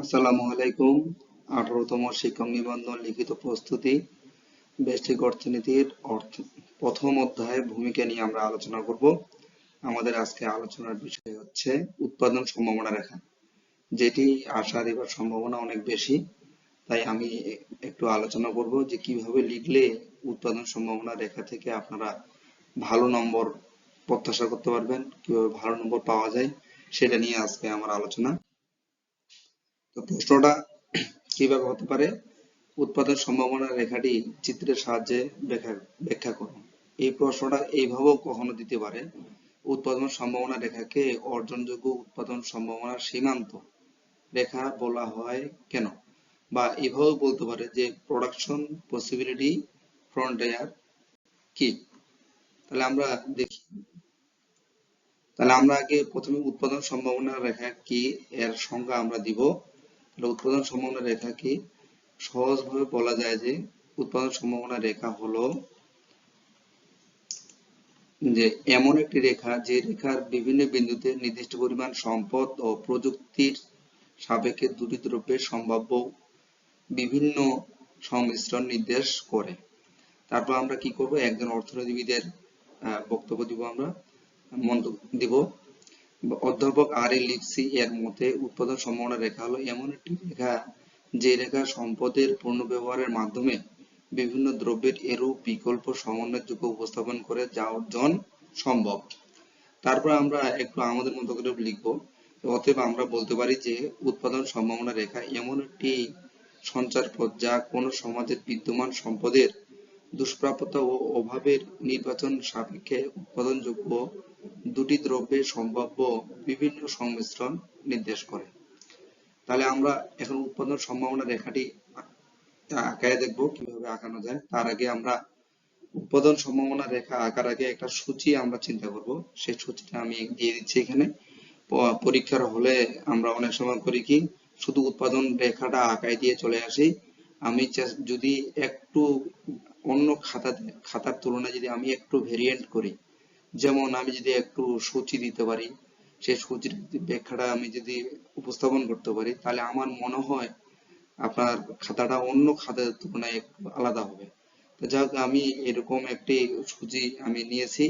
আসসালামু আলাইকুম। আঠারোতম শিক্ষক নিবন্ধন লিখিত প্রস্তুতি। ব্যষ্টিক অর্থনীতির অর্থ, প্রথম অধ্যায় ভূমিকা নিয়ে আমরা আলোচনা করব। আমাদের আজকে আলোচনার বিষয় হচ্ছে উৎপাদন সম্ভাবনা রেখা, যেটি আশা দেবার সম্ভাবনা অনেক বেশি। তাই আমি একটু আলোচনা করব যে কীভাবে লিখলে উৎপাদন সম্ভাবনা রেখা থেকে আপনারা ভালো নম্বর প্রত্যাশা করতে পারবেন, কীভাবে ভালো নম্বর পাওয়া যায়, সেটা নিয়ে আজকে আমার আলোচনা। তো প্রশ্নটা কীভাবে হতে পারে? উৎপাদন সম্ভাবনা রেখাটি চিত্রের সাহায্যে ব্যাখ্যা ব্যাখ্যা করুন। এই প্রশ্নটা এইভাবেও কখনো দিতে পারে। উৎপাদন সম্ভাবনা রেখাকে অর্জনযোগ্য উৎপাদন সম্ভাবনার সীমান্ত রেখা বলা হয় কেন? বা এভাবেও বলতে পারে যে প্রোডাকশন পসিবিলিটি ফ্রন্টিয়ার কি? তাহলে আমরা দেখি। তাহলে আমরা আগে প্রথমে উৎপাদন সম্ভাবনা রেখা কি এর সংজ্ঞা আমরা দিব। উৎপাদন সম্ভাবনা রেখা কি? সহজভাবে বলা যায় যে উৎপাদন সম্ভাবনা রেখা হলো যে এমন একটি রেখা যে রেখার বিভিন্ন বিন্দুতে নির্দিষ্ট পরিমাণ সম্পদ ও প্রযুক্তির সাপেক্ষে দুটি দ্রব্যের সম্ভাব্য বিভিন্ন সংমিশ্রণ নির্দেশ করে। তারপর আমরা কি করব? একজন অর্থনীতিবিদের বক্তব্য দিব আমরা, মন্তব্য দিব। অধ্যাপক আর এ লিপসি এর মতে উৎপাদন সম্ভাবনা রেখা হলো এমন একটি রেখা যে রেখা সম্পদের পূর্ণ ব্যবহারের মাধ্যমে বিভিন্ন দ্রব্যের এরূপ বিকল্প সমন্বয়যোগ্য উপস্থাপন করে যা অর্জন সম্ভব। তারপর আমরা একটু আমাদের মতো করে লিখব। অতএব আমরা বলতে পারি যে উৎপাদন সম্ভাবনা রেখা এমন একটি সঞ্চার পথ যা কোনো সমাজের বিদ্যমান সম্পদের দুষ্প্রাপ্যতা ও অভাবের নির্বাচন সাপেক্ষে উৎপাদনযোগ্য দুটি দ্রব্যের সম্ভাব্য বিভিন্ন সংমিশ্রণ নির্দেশ করে। তাহলে আমরা এখন উৎপাদন সম্ভাবনা রেখাটি আঁকায় দেখব কীভাবে আঁকানো যায়। তার আগে আমরা উৎপাদন সম্ভাবনা রেখা আঁকার আগে একটা সূচি আমরা চিন্তা করব। সেই সূচিটা আমি দিয়ে দিচ্ছি এখানে। পরীক্ষার হলে আমরা অনেক সময় করি কি, শুধু উৎপাদন রেখাটা আঁকায় দিয়ে চলে আসি। আমি যদি একটু অন্য খাতা খাতার তুলনায় যদি আমি একটু ভেরিয়েন্ট করি, যেমন আমি যদি একটু সূচি দিতে পারি, সেই সূচির ব্যাখ্যাটা আমি যদি উপস্থাপন করতে পারি, তাহলে আমার মনে হয় আপনার খাতাটা অন্য খাতার তুলনায় একটু আলাদা হবে। যাক আমি এরকম একটি সূচি আমি নিয়েছি,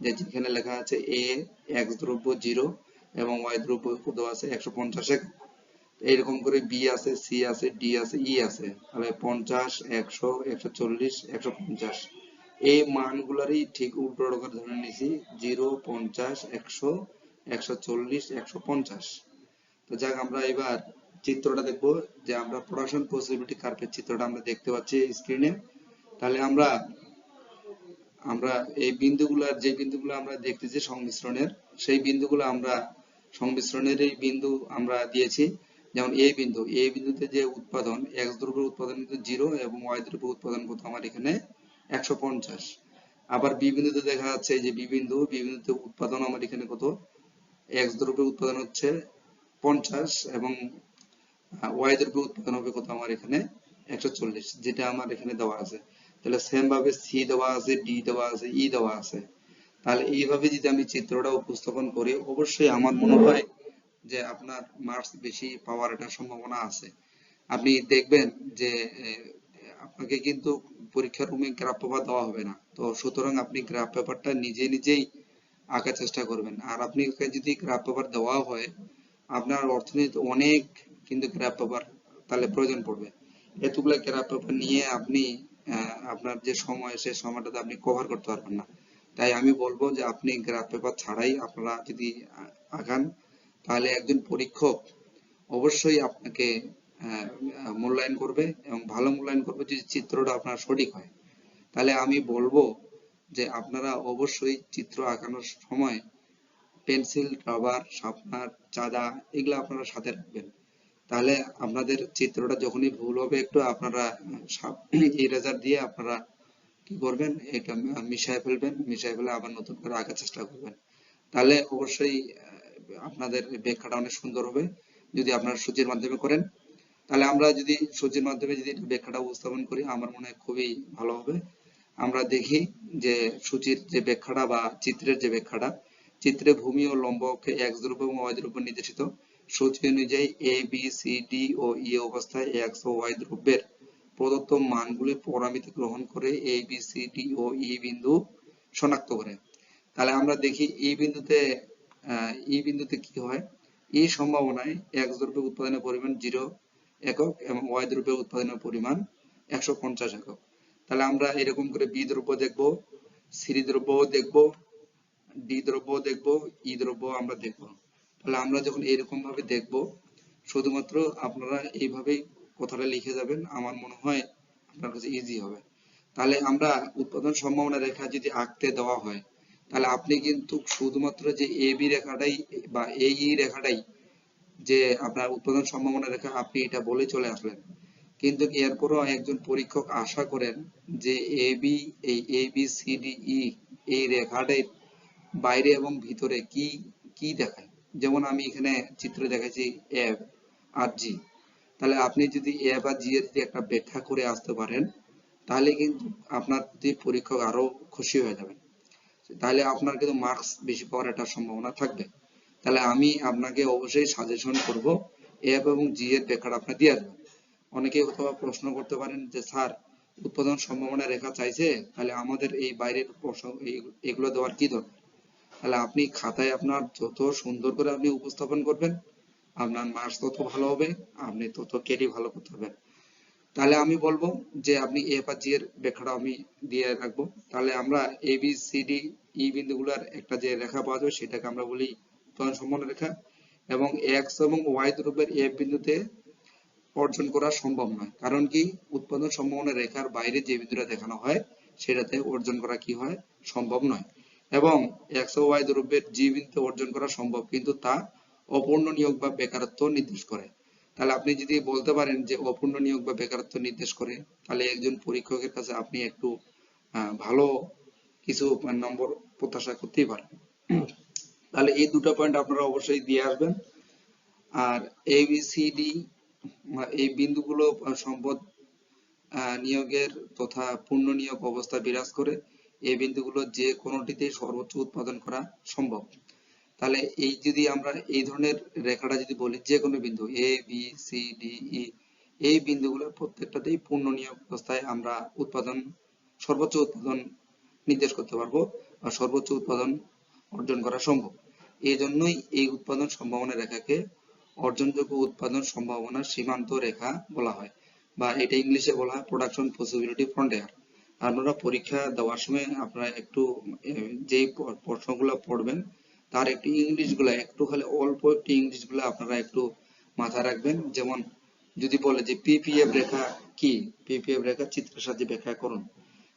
যে যেখানে লেখা আছে এ এক্স দ্রব্য জিরো এবং ওয়াই দ্রব্য দেওয়া আছে? একশো পঞ্চাশ একক এইরকম করে বি আছে সি আছে ডি আছে ই আছে। তাহলে পঞ্চাশ, একশো একশো চল্লিশ, একশো পঞ্চাশ। এই মানগুলারই ঠিক উল্টো করে ধরে নিয়েছি জিরো, পঞ্চাশ, একশো একশো চল্লিশ, একশো পঞ্চাশ। তো যাক, আমরা এবার চিত্রটা দেখব যে আমরা প্রোডাকশন পসিবিলিটি কার্ভের চিত্রটা আমরা দেখতে পাচ্ছি স্ক্রিনে তাহলে আমরা আমরা এই বিন্দুগুলার যে বিন্দুগুলো আমরা দেখতেছি সংমিশ্রণের, সেই বিন্দুগুলো আমরা সংমিশ্রণের এই বিন্দু আমরা দিয়েছি। যেমন এই বিন্দু এই বিন্দুতে যে উৎপাদন এক্স দ্রব্যের উৎপাদন কিন্তু জিরো এবং ওয়াই দ্রব্যের উৎপাদন কত আমার এখানে একশো পঞ্চাশ। আবার বি বিন্দুতে দেখা যাচ্ছে যে বি বিন্দু বি বিন্দুতে উৎপাদন আমার এখানে কত? এক্স দ্রব্যের উৎপাদন হচ্ছে পঞ্চাশ এবং ওয়াই দ্রব্যের উৎপাদন হবে কত আমার এখানে একশো চল্লিশ, যেটা আমার এখানে দেওয়া আছে। তাহলে সেম ভাবে সি দেওয়া আছে ডি দেওয়া আছে ই দেওয়া আছে। তাহলে এইভাবে যদি আমি চিত্রটা উপস্থাপন করি, অবশ্যই আমার মনে হয় যে আপনার মার্কস বেশি পাওয়ার একটা সম্ভাবনা আছে। আপনি দেখবেন যে আপনাকে কিন্তু পরীক্ষার রুমে গ্রাফ পেপার দেওয়া হবে না। তো সুতরাং আপনি গ্রাফ পেপারটা নিজে নিজেই আঁকার চেষ্টা করবেন। আর আপনি যদি গ্রাফ পেপার দেওয়া হয়, আপনার অর্থনীতি অনেক কিন্তু গ্রাফ পেপার তাহলে প্রয়োজন পড়বে। এতগুলো গ্রাফ পেপার নিয়ে আপনি আপনার যে সময় সেই সময়টাতে আপনি কভার করতে পারবেন না। তাই আমি বলব যে, আপনি গ্রাফ পেপার ছাড়াই আপনারা যদি আঁকান তাহলে একজন পরীক্ষক অবশ্যই আপনাকে মূল্যায়ন করবে এবং ভালো মূল্যায়ন করবে যদি চিত্রটা আপনার সঠিক হয়। তাহলে আমি বলব যে আপনারা অবশ্যই চিত্র আঁকানোর সময় পেন্সিল, রাবার শার্পনার চাঁদা এগুলো আপনারা সাথে রাখবেন। তাহলে আপনাদের চিত্রটা যখনই ভুল হবে, একটু আপনারা ইরেজার দিয়ে আপনারা কি করবেন, এটা মিশায় ফেলবেন, মিশায় ফেলে আবার নতুন করে আঁকার চেষ্টা করবেন। তাহলে অবশ্যই আপনাদের ব্যাখ্যাটা অনেক সুন্দর হবে, যদি আপনারা সূচির মাধ্যমে করেন। তাহলে আমরা যদি সূচির মাধ্যমে যদি ব্যাখ্যাটা উপস্থাপন করি, আমার মনে হয় খুবই ভালো হবে। আমরা দেখি যে সূচির যে ব্যাখ্যাটা বা চিত্রের যে ব্যাখ্যাটা, চিত্রে ভূমি ও লম্ব অক্ষে এক্স দ্রব্য এবং ওয়াই দ্রব্য নির্দেশিত। সূচি অনুযায়ী এ বি সি ডি ও ই অবস্থায় এক্স ও ওয়াই দ্রব্যের প্রদত্ত মানগুলি পরামিতি গ্রহণ করে এ বি সি ডি ও ই বিন্দু শনাক্ত করে। তাহলে আমরা দেখি এই বিন্দুতে এই বিন্দুতে কি হয়? এই সম্ভাবনায় এক্স দ্রব্যের উৎপাদনের পরিমাণ জিরো একক এবং ওয়াই দ্রব্যের উৎপাদনের পরিমাণ একশো পঞ্চাশ একক। তাহলে আমরা এরকম করে বি দ্রব্য দেখব, সি দ্রব্য দেখব, ডি দ্রব্য দেখব, ই দ্রব্য আমরা দেখব। তাহলে আমরা যখন এরকম ভাবে দেখব, শুধুমাত্র আপনারা এইভাবেই কথাটা লিখে যাবেন, আমার মনে হয় আপনার কাছে ইজি হবে। তাহলে আমরা উৎপাদন সম্ভাবনা রেখা যদি আঁকতে দেওয়া হয় তাহলে আপনি কিন্তু শুধুমাত্র যে এ বি রেখাটাই বা এই রেখাটাই যে আপনার উৎপাদন সম্ভাবনা রেখা, আপনি এটা বলে চলে আসলেন। কিন্তু এরপরও একজন পরীক্ষক আশা করেন যে এ বি এই A B C D E এই রেখাটার বাইরে এবং ভিতরে কি কি দেখায়? যেমন আমি এখানে চিত্র দেখাচ্ছি এ আর জি তাহলে আপনি যদি এ বা জি এর যদি একটা ব্যাখ্যা করে আসতে পারেন, তাহলে কিন্তু আপনার প্রতি পরীক্ষক আরও খুশি হয়ে যাবেন। তাহলে আপনার কিন্তু মার্কস বেশি পাওয়ার একটা সম্ভাবনা থাকবে। তাহলে আমি আপনাকে অবশ্যই সাজেশন করব এফ এবং জি এর ব্যাখ্যাটা আপনি দিয়ে আসবেন অনেকেই অথবা প্রশ্ন করতে পারেন যে, স্যার, উৎপাদন সম্ভাবনা রেখা চাইছে, তাহলে আমাদের এই বাইরের এগুলো দেওয়ার কি দরকার? তাহলে আপনি খাতায় আপনার যত সুন্দর করে আপনি উপস্থাপন করবেন, আপনার মার্কস তত ভালো হবে, আপনি তত কেডি ভালো করতে পারবেন। তাহলে আমি বলব যে আপনি এফ আর জি এর ব্যাখ্যাটা আমি দিয়ে রাখব। তাহলে আমরা A B C D E বিন্দুগুলোর একটা যে রেখা পাওয়া যাবে সেটাকে আমরা বলি উৎপাদন সম্ভাবনা রেখা। এবং এক্স এবং ওয়াই দ্রব্যের এফ বিন্দুতে অর্জন করা সম্ভব নয়। কারণ কি? উৎপাদন সম্ভাবনা রেখার বাইরে যে বিন্দুটা দেখানো হয়, সেটাতে অর্জন করা কি হয়? সম্ভব নয়। এবং এক্স ও ওয়াই দ্রব্যের জি বিন্দুতে অর্জন করা সম্ভব, কিন্তু তা অপূর্ণ নিয়োগ বা বেকারত্ব নির্দেশ করে। তাহলে আপনি যদি বলতে পারেন যে অপূর্ণ নিয়োগ বা বেকারত্ব নির্দেশ করে, তাহলে একজন পরীক্ষকের কাছে আপনি একটু ভালো কিছু নম্বর প্রত্যাশা করতেই পারেন। তাহলে এই দুটো পয়েন্ট আপনারা অবশ্যই দিয়ে আসবেন। আর এ বি সি ডি এই বিন্দুগুলো সম্পদ নিয়োগের তথা পূর্ণ নিয়োগ অবস্থা বিরাজ করে, এই বিন্দুগুলো যে কোনোটিতেই সর্বোচ্চ উৎপাদন করা সম্ভব। তাহলে এই যদি আমরা এই ধরনের রেখাটা যদি বলি যে কোনো বিন্দু A B C D E এই বিন্দুগুলোর প্রত্যেকটাতেই পূর্ণ নিয়োগ অবস্থায় আমরা উৎপাদন, সর্বোচ্চ উৎপাদন নির্দেশ করতে পারব বা সর্বোচ্চ উৎপাদন অর্জন করা সম্ভব। এই জন্যই এই উৎপাদন সম্ভাবনা রেখাকে অর্জনযোগ্য উৎপাদন সম্ভাবনার সীমান্ত রেখা বলা হয় বা এটা ইংলিশে বলা হয় প্রোডাকশন পসিবিলিটি ফ্রন্টিয়ার আপনারা পরীক্ষা দেওয়ার সময় আপনারা একটু যেই প্রশ্নগুলো পড়বেন তার একটু ইংলিশগুলা, একটু খালি অল্প একটু ইংলিশগুলা আপনারা একটু মাথায় রাখবেন। যেমন যদি বলে যে পিপিএফ রেখা কি? পিপিএফ রেখা চিত্রের সাহায্যে ব্যাখ্যা করুন।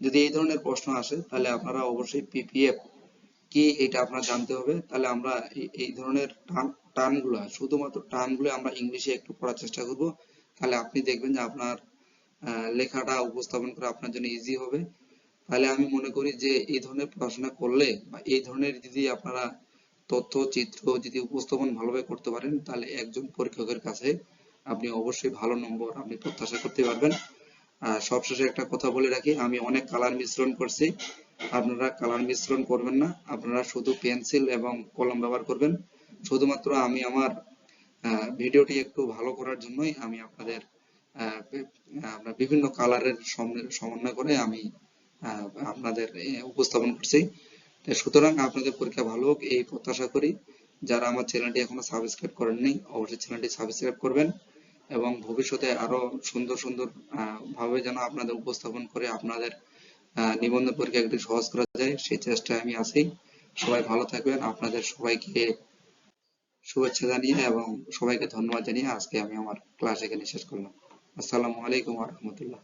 যদি এই ধরনের প্রশ্ন আসে, তাহলে আপনারা অবশ্যই পিপিএফ কি এটা আপনার জানতে হবে। তাহলে আমরা এই- ধরনের টার্মগুলো শুধুমাত্র টার্মগুলো আমরা ইংলিশে একটু পড়ার চেষ্টা করব। তাহলে আপনি দেখবেন যে আপনার লেখাটা উপস্থাপন করা আপনার জন্য ইজি হবে। তাহলে আমি মনে করি যে এই ধরনের পড়াশোনা করলে বা এই ধরনের যদি আপনারা তথ্য চিত্র যদি উপস্থাপন ভালোভাবে করতে পারেন, তাহলে একজন পরীক্ষকের কাছে আপনি অবশ্যই ভালো নম্বর আপনি প্রত্যাশা করতে পারবেন। আর সবশেষে একটা কথা বলে রাখি, আমি অনেক কালার মিশ্রণ করছি। আপনারা কালার মিশ্রণ করবেন না, আপনারা শুধু পেন্সিল এবং কলম ব্যবহার করবেন। শুধুমাত্র আমি আমার ভিডিওটি একটু ভালো করার জন্যই আমি আপনাদের আপনার বিভিন্ন কালারের সমন্বয় করে আমি আপনাদের উপস্থাপন করছি। সুতরাং আপনাদের পরীক্ষা ভালো হোক, এই প্রত্যাশা করি। যারা আমার চ্যানেলটি এখনও সাবস্ক্রাইব করেননি, অবশ্যই চ্যানেলটি সাবস্ক্রাইব করবেন এবং ভবিষ্যতে আরও সুন্দর সুন্দর ভাবে যেন আপনাদের উপস্থাপন করে আপনাদের নিবন্ধন পরীক্ষা একটু সহজ করা যায়, সেই চেষ্টায় আমি আছি। সবাই ভালো থাকবেন। আপনাদের সবাইকে শুভেচ্ছা জানিয়ে এবং সবাইকে ধন্যবাদ জানিয়ে আজকে আমি আমার ক্লাস এখানে শেষ করলাম। আসসালামু আলাইকুম রাহমাতুল্লাহ।